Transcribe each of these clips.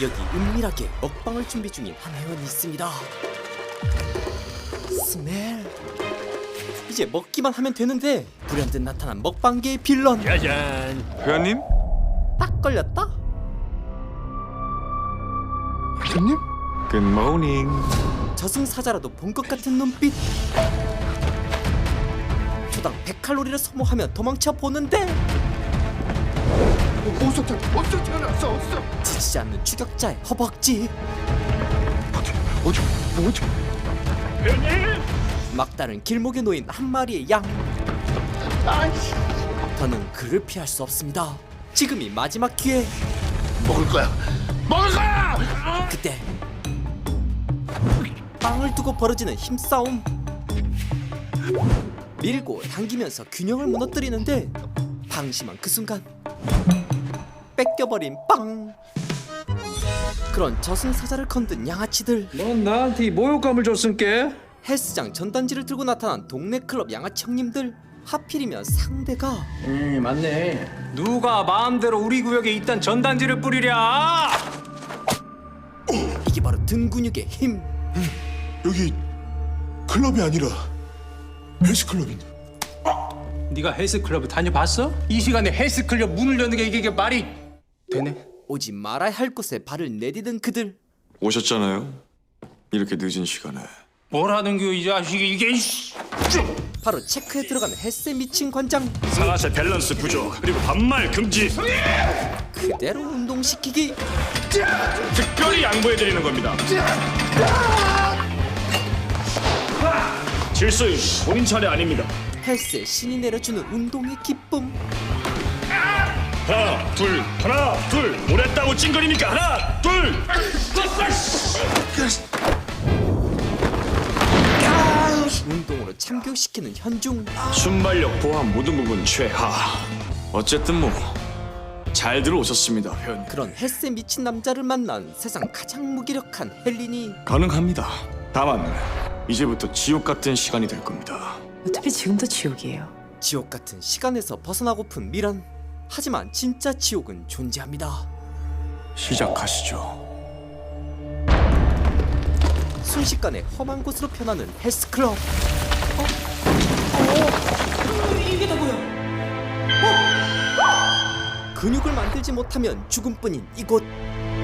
여기 은밀하게 먹방을 준비 중인 한 회원이 있습니다. 스멜. 이제 먹기만 하면 되는데 불현듯 나타난 먹방계의 빌런 짜잔. 회원님? 딱 걸렸다. 회원님? 굿모닝 저승사자라도 본 것 같은 눈빛. 초당 100칼로리를 소모하며 도망쳐 보는데 어서 태 어서 태어났어 어서 지치지 않는 추격자의 허벅지. 어디 어디 막다른 길목에 놓인 한 마리의 양. 아이씨 더는 그를 피할 수 없습니다. 지금이 마지막 기회. 먹을 거야 먹을 거야 그때 빵을 두고 벌어지는 힘싸움. 밀고 당기면서 균형을 무너뜨리는데 방심한 그 순간 뺏겨버린 빵. 그런 저승사자를 건든 양아치들 넌 나한테 이 모욕감을 줬은께? 헬스장 전단지를 들고 나타난 동네 클럽 양아치 형님들 하필이면 상대가 음 맞네. 누가 마음대로 우리 구역에 있던 전단지를 뿌리랴? 이게 바로 등 근육의 힘 여기 클럽이 아니라 헬스클럽인데 네가 헬스클럽을 다녀봤어? 이 시간에 헬스클럽 문을 여는 게 이게, 이게 말이 되네? 오지 말아야 할 곳에 발을 내디딘 그들. 오셨잖아요. 이렇게 늦은 시간에. 뭐라는 겨이 자식이 이게 이씨. 바로 체크에 들어가는 헬스에 미친 관장. 상하체 밸런스 부족. 그리고 반말 금지. 그대로 운동시키기. 특별히 양보해드리는 겁니다. 질서윤 본인 차례 아닙니다. 헬스에 신이 내려주는 운동의 기쁨 하나 둘 하나 둘. 오랬다고 찡거리니까 하나 둘. 운동으로 참교시키는 현중. 순발력 보완 모든 부분 최하. 어쨌든 뭐 잘 들어오셨습니다 회원님. 그런 헬스에 미친 남자를 만난 세상 가장 무기력한 헬린이. 가능합니다. 다만 이제부터 지옥 같은 시간이 될 겁니다. 어차피 지금도 지옥이에요. 지옥 같은 시간에서 벗어나고픈 미란 하지만 진짜 지옥은 존재합니다 시작하시죠 순식간에 험한 곳으로 변하는 헬스클럽 어? 어? 이게 다 뭐야? 어? 근육을 만들지 못하면 죽음뿐인 이곳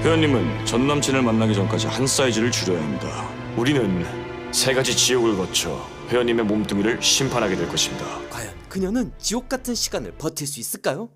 회원님은 전 남친을 만나기 전까지 한 사이즈를 줄여야 합니다 우리는 세 가지 지옥을 거쳐 회원님의 몸뚱이를 심판하게 될 것입니다 과연 그녀는 지옥 같은 시간을 버틸 수 있을까요?